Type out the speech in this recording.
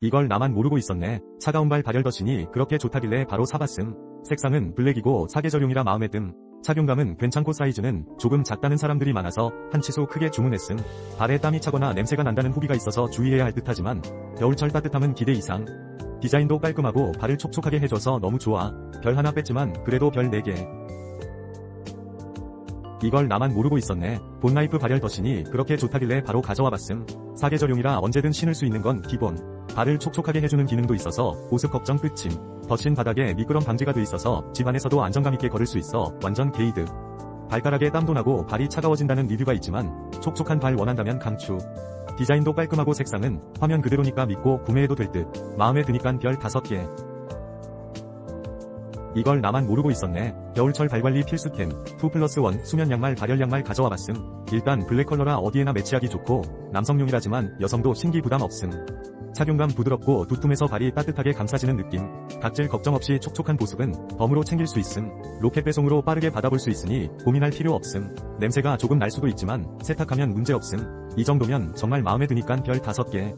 이걸 나만 모르고 있었네. 차가운 발 발열덧이니 그렇게 좋다길래 바로 사봤음. 색상은 블랙이고 사계절용이라 마음에 듦. 착용감은 괜찮고 사이즈는 조금 작다는 사람들이 많아서 한 치수 크게 주문했음. 발에 땀이 차거나 냄새가 난다는 후기가 있어서 주의해야 할 듯하지만 겨울철 따뜻함은 기대 이상. 디자인도 깔끔하고 발을 촉촉하게 해줘서 너무 좋아. 별 하나 뺐지만 그래도 별 4개. 이걸 나만 모르고 있었네. 본라이프 발열덧이니 그렇게 좋다길래 바로 가져와 봤음. 사계절용이라 언제든 신을 수 있는 건 기본. 발을 촉촉하게 해주는 기능도 있어서 보습 걱정 끝임. 덧신 바닥에 미끄럼 방지가 돼 있어서 집안에서도 안정감 있게 걸을 수 있어 완전 게이드. 발가락에 땀도 나고 발이 차가워진다는 리뷰가 있지만 촉촉한 발 원한다면 강추. 디자인도 깔끔하고 색상은 화면 그대로니까 믿고 구매해도 될 듯. 마음에 드니깐 별 5개. 이걸 나만 모르고 있었네. 겨울철 발관리 필수템 2 플러스 1 수면 양말 발열 양말 가져와 봤음. 일단 블랙 컬러라 어디에나 매치하기 좋고 남성용이라지만 여성도 신기 부담 없음. 착용감 부드럽고 두툼해서 발이 따뜻하게 감싸지는 느낌. 각질 걱정 없이 촉촉한 보습은 덤으로 챙길 수 있음. 로켓 배송으로 빠르게 받아볼 수 있으니 고민할 필요 없음. 냄새가 조금 날 수도 있지만 세탁하면 문제 없음. 이 정도면 정말 마음에 드니깐 별 5개.